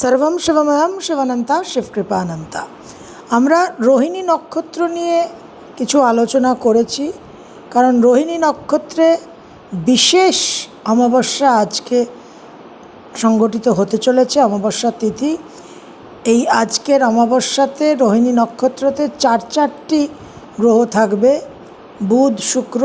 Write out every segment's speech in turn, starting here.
সর্বম শিবময়ম শিবানন্তা শিবকৃপানন্তা। আমরা রোহিণী নক্ষত্র নিয়ে কিছু আলোচনা করেছি, কারণ রোহিণী নক্ষত্রে বিশেষ অমাবস্যা আজকে সংগঠিত হতে চলেছে, অমাবস্যা তিথি। এই আজকের অমাবস্যাতে রোহিণী নক্ষত্রতে চার চারটি গ্রহ থাকবে, বুধ, শুক্র,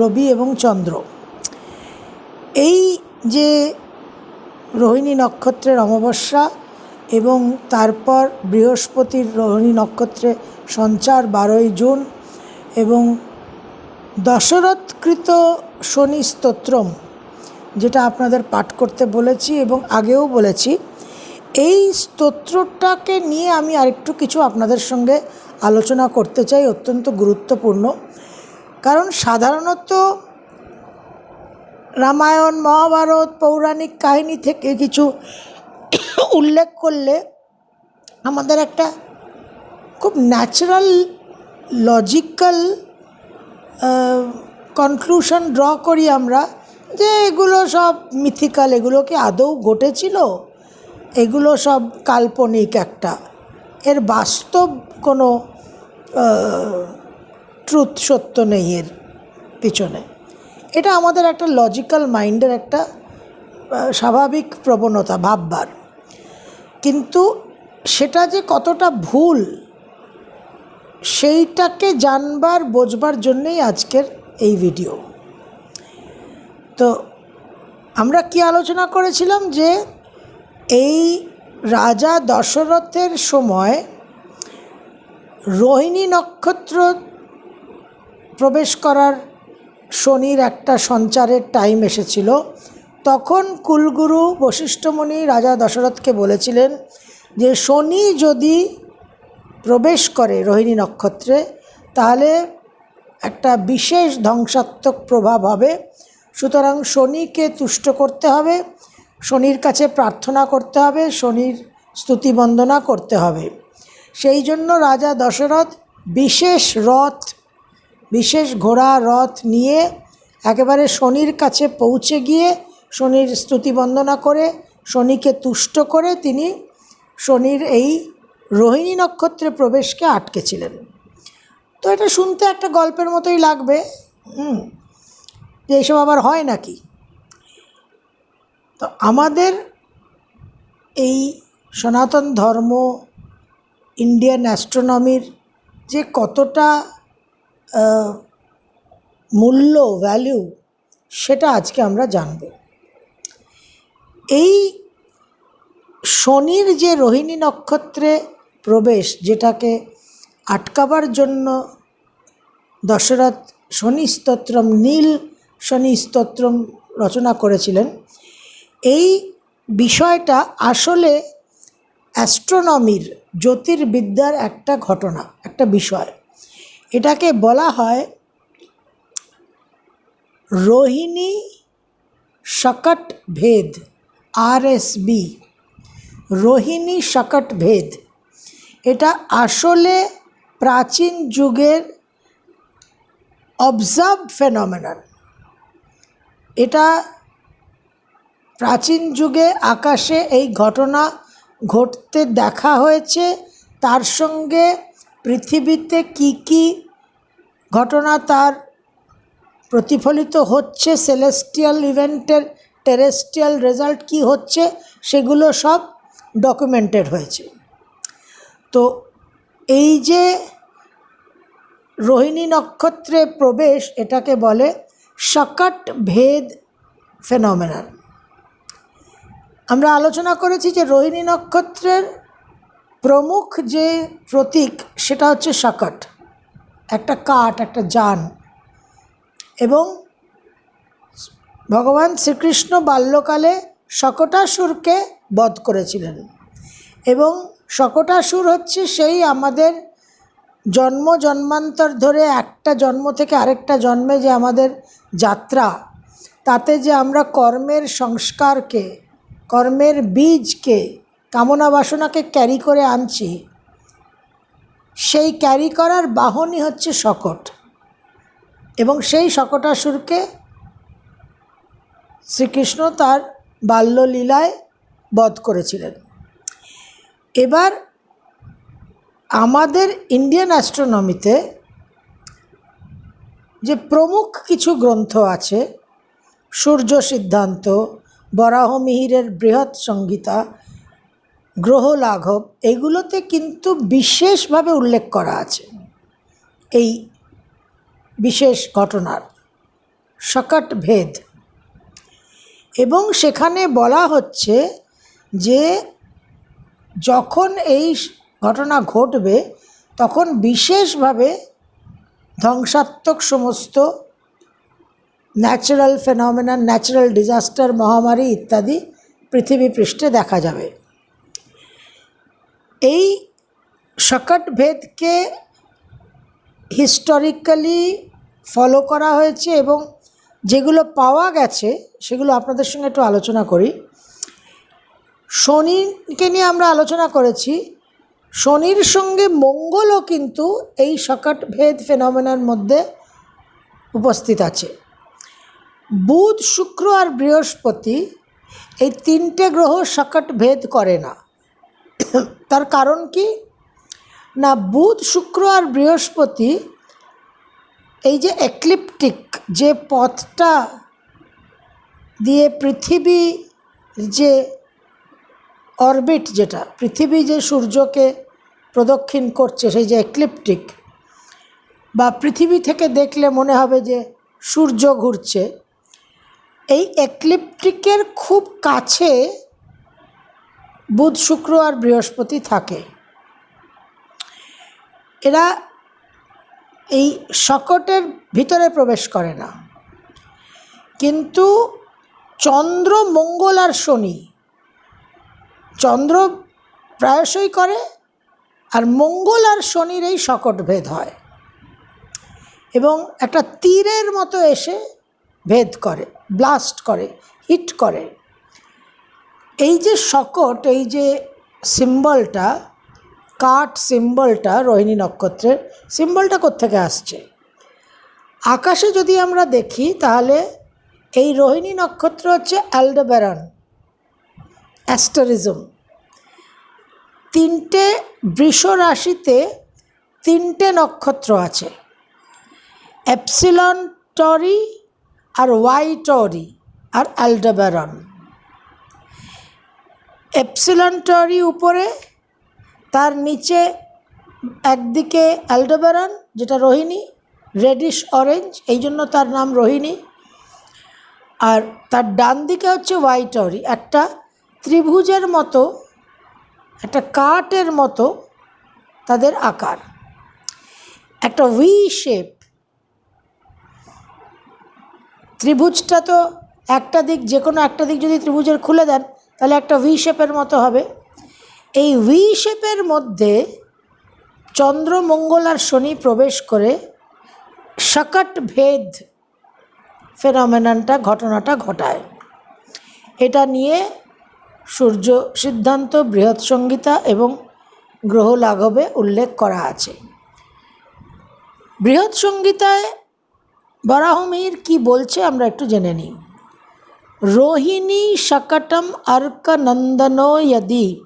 রবি এবং চন্দ্র। এই যে রোহিণী নক্ষত্রের অমাবস্যা এবং তারপর বৃহস্পতির রোহিণী নক্ষত্রে সঞ্চার বারোই জুন এবং দশরথকৃত শনি স্তোত্রম, যেটা আপনাদের পাঠ করতে বলেছি এবং আগেও বলেছি। এই স্তোত্রটাকে নিয়ে আমি আরেকটু কিছু আপনাদের সঙ্গে আলোচনা করতে চাই, অত্যন্ত গুরুত্বপূর্ণ। কারণ সাধারণত রামায়ণ, মহাভারত, পৌরাণিক কাহিনী থেকে কিছু উল্লেখ করলে আমাদের একটা খুব ন্যাচারাল লজিক্যাল কনক্লুশন ড্র করি আমরা যে এগুলো সব মিথিক্যাল এগুলো কি আদৌ ঘটেছিল? এগুলো সব কাল্পনিক একটা। এর বাস্তব কোনো ট্রুথ সত্য নেই এর পিছনে। এটা আমাদের একটা লজিক্যাল মাইন্ডের একটা স্বাভাবিক প্রবণতা, ভাববার। কিন্তু সেটা যে কতটা ভুল, সেইটাকে জানবার, বোঝবার জন্যেই আজকের এই ভিডিও তো আমরা কি আলোচনা করেছিলাম যে এই রাজা দশরথের সময় রোহিণী নক্ষত্র প্রবেশ করার শনির একটা সঞ্চারের টাইম এসেছিল। তখন কুলগুরু বশিষ্ঠমণি রাজা দশরথকে বলেছিলেন যে, শনি যদি প্রবেশ করে রোহিণী নক্ষত্রে, তাহলে একটা বিশেষ ধ্বংসাত্মক প্রভাব হবে। সুতরাং শনিকে তুষ্ট করতে হবে, শনির কাছে প্রার্থনা করতে হবে, শনির স্তুতি বন্দনা করতে হবে। সেই জন্য রাজা দশরথ বিশেষ রথ বিশেষ ঘোড়া, রথ নিয়ে একেবারে শনির কাছে পৌঁছে গিয়ে শনির স্তুতি বন্দনা করে, শনিকে তুষ্ট করে তিনি শনির এই রোহিণী নক্ষত্রে প্রবেশকে আটকেছিলেন। তো এটা শুনতে একটা গল্পের মতোই লাগবে। হুম, যে এইসব আবার হয় নাকি? তো আমাদের এই সনাতন ধর্ম, ইন্ডিয়ান অ্যাস্ট্রোনমির যে কতটা মূল্য ভ্যালু সেটা আজকে আমরা জানব। এই শনির যে রোহিণী নক্ষত্রে প্রবেশ, যেটাকে আটকাবার জন্য দশরথ শনি স্তোত্রম, নীল শনি স্তোত্রম রচনা করেছিলেন, এই বিষয়টা আসলে অ্যাস্ট্রোনমির জ্যোতির্বিদ্যার একটা ঘটনা, একটা বিষয়। এটাকে বলা হয় রোহিণী শকট ভেদ আর এস বি রোহিণী শকট ভেদ। এটা আসলে প্রাচীন যুগের অবজার্ভ ফেনোমেনাল এটা প্রাচীন যুগে আকাশে এই ঘটনা ঘটতে দেখা হয়েছে, তার সঙ্গে পৃথিবীতে কি কি ঘটনা তার প্রতিফলিত হচ্ছে? সেলেস্টিয়াল ইভেন্টের টেরেস্ট্রিয়াল রেজাল্ট কি হচ্ছে? সেগুলো সব ডকুমেন্টেড হয়েছে। তো এই যে রোহিণী নক্ষত্রে প্রবেশ, এটাকে বলে সকট ভেদ ফেনোমেনান আমরা আলোচনা করেছি যে রোহিণী নক্ষত্রের প্রমুখ যে প্রতীক, সেটা হচ্ছে সকট একটা কাঠ, একটা যান। এবং ভগবান শ্রীকৃষ্ণ বাল্যকালে শকটাসুরকে বধ করেছিলেন। এবং শকটাসুর হচ্ছে সেই আমাদের জন্ম, জন্মান্তর ধরে একটা জন্ম থেকে আরেকটা জন্মে যে আমাদের যাত্রা, তাতে যে আমরা কর্মের সংস্কারকে, কর্মের বীজকে কামনা বাসনাকে ক্যারি করে আনছি। সেই ক্যারি করার বাহনই হচ্ছে শকট। এবং সেই শকটাসুরকে শ্রীকৃষ্ণ তার বাল্যলীলায় বধ করেছিলেন। এবার আমাদের ইন্ডিয়ান অ্যাস্ট্রোনমিতে যে প্রমুখ কিছু গ্রন্থ আছে, সূর্য সিদ্ধান্ত বরাহমিহিরের বৃহৎ সংহিতা গ্রহ লাঘব, এগুলোতে কিন্তু বিশেষভাবে উল্লেখ করা আছে। এই বিশেষ ঘটনার সকট ভেদ। এবং সেখানে বলা হচ্ছে যে, যখন এই ঘটনা ঘটবে, তখন বিশেষভাবে ধ্বংসাত্মক সমস্ত ন্যাচারাল ফেনমেনা ন্যাচারাল ডিজাস্টার মহামারী ইত্যাদি পৃথিবী পৃষ্ঠে দেখা যাবে। এই সকট ভেদকে হিস্টোরিক্যালি ফলো করা হয়েছে এবং যেগুলো পাওয়া গেছে, সেগুলো আপনাদের সঙ্গে একটু আলোচনা করি। শনিকে নিয়ে আমরা আলোচনা করেছি। শনির সঙ্গে মঙ্গলও কিন্তু এই সকট ভেদ ফেনমেনার মধ্যে উপস্থিত আছে। বুধ, শুক্র আর বৃহস্পতি এই তিনটে গ্রহ সকট ভেদ করে না। তার কারণ কি? না, বুধ, শুক্র আর বৃহস্পতি এই যে এক্লিপটিক যে পথটা দিয়ে পৃথিবী যে অরবিট যেটা, পৃথিবী যে সূর্যকে প্রদক্ষিণ করছে সেই যে এক্লিপটিক বা পৃথিবী থেকে দেখলে মনে হবে যে সূর্য ঘুরছে, এই এক্লিপটিকের খুব কাছে বুধ, শুক্র আর বৃহস্পতি থাকে। এরা এই শকটের ভিতরে প্রবেশ করে না। কিন্তু চন্দ্র, মঙ্গল আর শনি, চন্দ্র প্রায়শই করে আর মঙ্গল আর শনির এই শকট ভেদ হয়। এবং একটা তীরের মতো এসে ভেদ করে ব্লাস্ট করে হিট করে। এই যে শকট, এই যে সিম্বলটা, কাঠ সিম্বলটা রোহিণী নক্ষত্রের, সিম্বলটা কোত্থেকে আসছে? আকাশে যদি আমরা দেখি, তাহলে এই রোহিণী নক্ষত্র হচ্ছে অ্যালডোবেরন, অ্যাস্টারিজম। তিনটে বৃষ রাশিতে তিনটে নক্ষত্র আছে, অ্যাপসিলন টরি আর ওয়াই টরি আর অ্যালডোবেরন। এপসিলন টরি উপরে, তার নিচে একদিকে অ্যালডোবেরন, যেটা রোহিণী, রেডিশ অরেঞ্জ, এই জন্য তার নাম রোহিণী। আর তার ডান দিকে হচ্ছে হোয়াইট অরি একটা ত্রিভুজের মতো, একটা কাঠের মতো তাদের আকার। একটা ভি শেপ ত্রিভুজটা তো একটা দিক, যে কোনো একটা দিক যদি ত্রিভুজের খুলে দেন তাহলে একটা ভি শেপের মতো হবে। এই ভি শেপের মধ্যে চন্দ্র, মঙ্গল আর শনি প্রবেশ করে সকট ভেদ ফেনমেনানটা, ঘটনাটা ঘটায়। এটা নিয়ে সূর্য সিদ্ধান্ত, বৃহৎ সংগীতা এবং গ্রহ লাঘবে উল্লেখ করা আছে। বৃহৎ সংগীতায় বরাহমির কি বলছে আমরা একটু জেনে নিই। रोहिणी शकटम अर्क नंदनो यदि,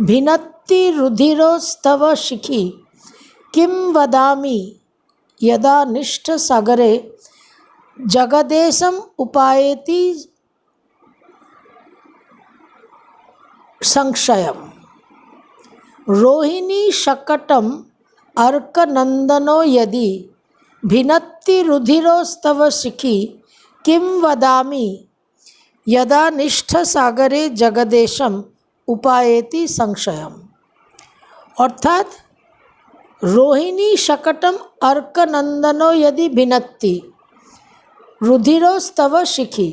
भिनत्ति रुधिरोस्तव शिखि। किं वदामि? यदा निष्ठसागरे जगदेशम् उपायति संशयम्। रोहिणी शकटम अर्कनंदनो यदि, भिनत्ति रुधिरोस्तव शिखि, किं वदामि? यदा নিষ্ঠসাগরে জগদেশম উপায়েতি সংশয়ম অর্থাৎ রোহিণী शकटम अर्कनंदनो यदि भिनत्ति রুধিরস্তব শিখি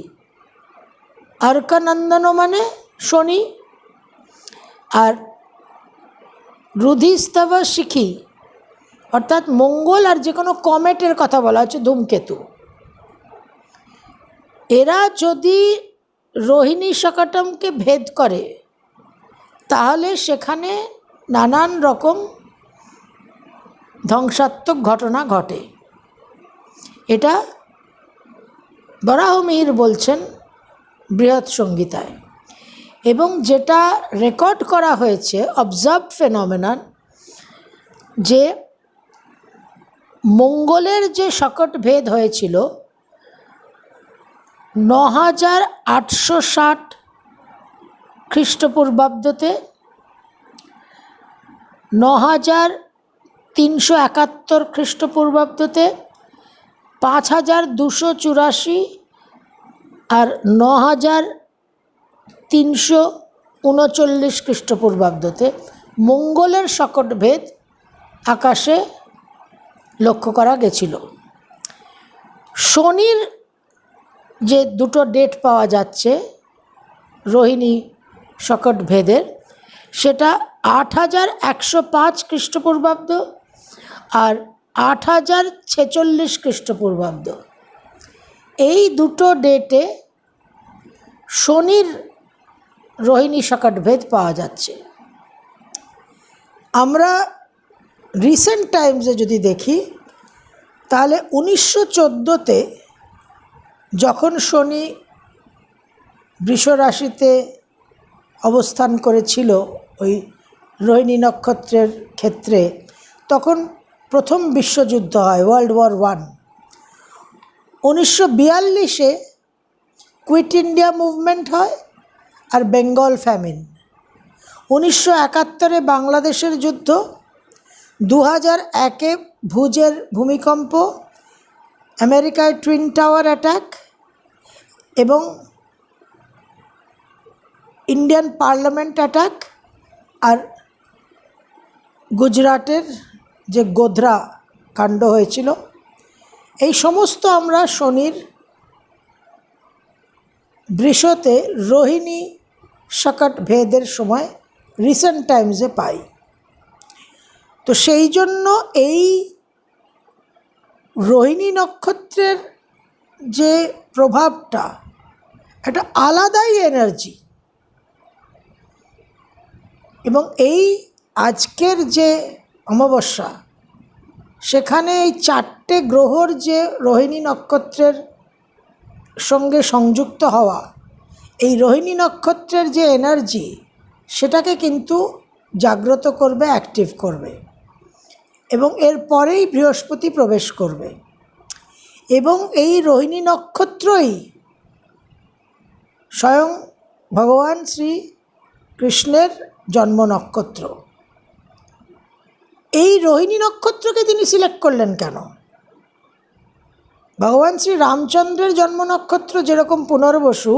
অর্কনন্দন মানে শনি আর রুধিস্তব শিখি অর্থাৎ মঙ্গল আর যে কোনো কমেটের কথা বলা হচ্ছে ধূমকেতু এরা যদি রোহিণী শকটমকে ভেদ করে, তাহলে সেখানে নানান রকম ধ্বংসাত্মক ঘটনা ঘটে। এটা বরাহমিহির বলছেন বৃহৎ সংগীতায় এবং যেটা রেকর্ড করা হয়েছে অবজার্ভ ফেনমেনান যে মঙ্গলের যে শকট ভেদ হয়েছিল ন হাজার আটশো ষাট খ্রিস্টপূর্বাব্দতে ন হাজার তিনশো একাত্তর খ্রিস্টপূর্বাব্দতে পাঁচ হাজার দুশো চুরাশি আর ন হাজার তিনশো উনচল্লিশ খ্রিস্টপূর্বাব্দতে মঙ্গলের ভেদ আকাশে লক্ষ্য করা গেছিল। শনির যে দুটো ডেট পাওয়া যাচ্ছে, রোহিণী শকট ভেদের, সেটা আট হাজার একশো পাঁচ খ্রিস্টপূর্বাব্দ আর আট হাজার ছেচল্লিশ খ্রিস্টপূর্বাব্দ। এই দুটো ডেটে শনির রোহিণী শকট ভেদ পাওয়া যাচ্ছে। আমরা রিসেন্ট টাইমসে যদি দেখি, তাহলে উনিশশো চোদ্দোতে যখন শনি বৃষ রাশিতে অবস্থান করেছিল ওই রোহিণী নক্ষত্রের ক্ষেত্রে, তখন প্রথম বিশ্বযুদ্ধ হয় ওয়ার্ল্ড ওয়ার ওয়ান উনিশশো বিয়াল্লিশে কুইট ইন্ডিয়া মুভমেন্ট হয় আর বেঙ্গল ফ্যামিন উনিশশো একাত্তরে বাংলাদেশের যুদ্ধ দু হাজার একে ভুজের ভূমিকম্প আমেরিকায় টুইন টাওয়ার অ্যাটাক এবং ইন্ডিয়ান পার্লামেন্ট অ্যাটাক আর গুজরাটের যে গোধরা কাণ্ড হয়েছিল, এই সমস্ত আমরা শনির বৃষতে রোহিণী শকট ভেদের সময় রিসেন্ট টাইমসে পাই। তো সেই জন্য এই রোহিণী নক্ষত্রের যে প্রভাবটা একটা আলাদাই এনার্জি এবং এই আজকের যে অমাবস্যা, সেখানে এই চারটে গ্রহর যে রোহিণী নক্ষত্রের সঙ্গে সংযুক্ত হওয়া, এই রোহিণী নক্ষত্রের যে এনার্জি সেটাকে কিন্তু জাগ্রত করবে অ্যাক্টিভ করবে এবং এর পরেই বৃহস্পতি প্রবেশ করবে। এবং এই রোহিণী নক্ষত্রই স্বয়ং ভগবান শ্রী কৃষ্ণের জন্ম নক্ষত্র। এই রোহিণী নক্ষত্রকে তিনি সিলেক্ট করলেন কেন? ভগবান শ্রী রামচন্দ্রের জন্ম নক্ষত্র যেরকম পুনর্বসু,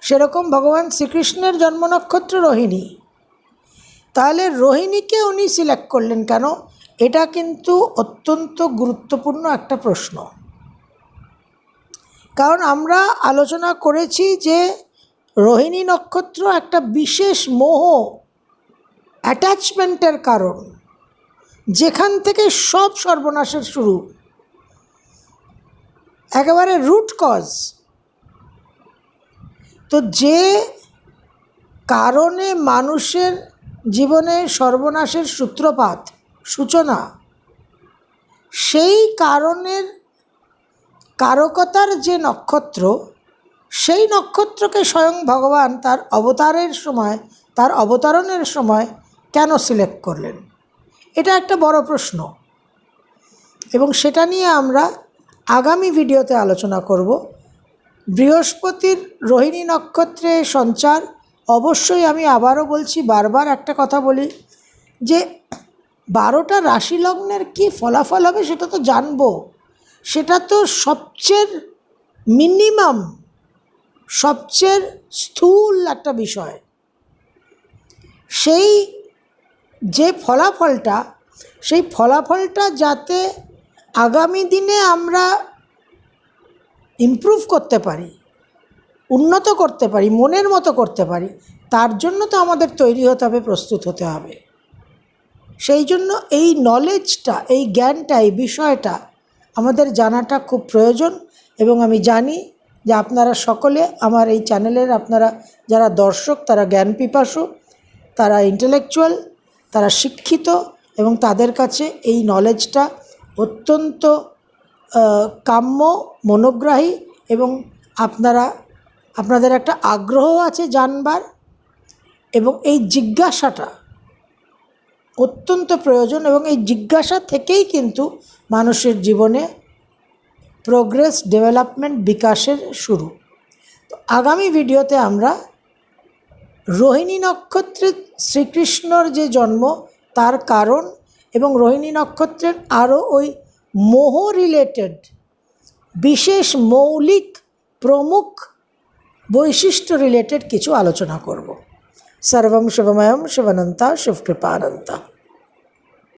সেরকম ভগবান শ্রীকৃষ্ণের জন্ম নক্ষত্র রোহিণী। তাহলে রোহিণীকে উনি সিলেক্ট করলেন কেন? এটা কিন্তু অত্যন্ত গুরুত্বপূর্ণ একটা প্রশ্ন। কারণ আমরা আলোচনা করেছি যে রোহিণী নক্ষত্র একটা বিশেষ মোহ অ্যাটাচমেন্টের কারণ, যেখান থেকে সব সর্বনাশের শুরু। একেবারে রুট কজ। তো যে কারণে মানুষের জীবনে সর্বনাশের সূত্রপাত সূচনা। সেই কারণের কারকতার যে নক্ষত্র, সেই নক্ষত্রকে স্বয়ং ভগবান তার অবতারের সময়, তার অবতারণের সময় কেন সিলেক্ট করলেন? এটা একটা বড় প্রশ্ন। এবং সেটা নিয়ে আমরা আগামী ভিডিওতে আলোচনা করব। বৃহস্পতির রোহিণী নক্ষত্রে সঞ্চার, অবশ্যই আমি আবারও বলছি, বারবার একটা কথা বলি যে বারোটা রাশি লগ্নের কী ফলাফল হবে সেটা তো জানব। সেটা তো সবচেয়ে মিনিমাম, সবচেয়ে স্থূল একটা বিষয়। সেই যে ফলাফলটা, সেই ফলাফলটা যাতে আগামী দিনে আমরা ইমপ্রুভ করতে পারি, উন্নত করতে পারি, মনের মতো করতে পারি, তার জন্য তো আমাদের তৈরি হতে হবে, প্রস্তুত হতে হবে। সেই জন্য এই নলেজটা এই জ্ঞানটা, এই বিষয়টা আমাদের জানাটা খুব প্রয়োজন এবং আমি জানি যে আপনারা সকলে আমার এই চ্যানেলের আপনারা যারা দর্শক, তারা জ্ঞান পিপাসু, তারা ইন্টেলেকচুয়াল তারা শিক্ষিত এবং তাদের কাছে এই নলেজটা অত্যন্ত কাম্য, মনোগ্রাহী এবং আপনারা, আপনাদের একটা আগ্রহ আছে জানবার এবং এই জিজ্ঞাসাটা অত্যন্ত প্রয়োজন এবং এই জিজ্ঞাসা থেকেই কিন্তু মানুষের জীবনে প্রোগ্রেস ডেভেলপমেন্ট বিকাশের শুরু। তো আগামী ভিডিওতে আমরা রোহিণী নক্ষত্রে শ্রীকৃষ্ণর যে জন্ম, তার কারণ এবং রোহিণী নক্ষত্রের আরও ওই মোহ রিলেটেড বিশেষ মৌলিক প্রমুখ বৈশিষ্ট্য রিলেটেড কিছু আলোচনা করব। সর্বম শিবময়ম শিবানন্তা শিবকৃপানন্তা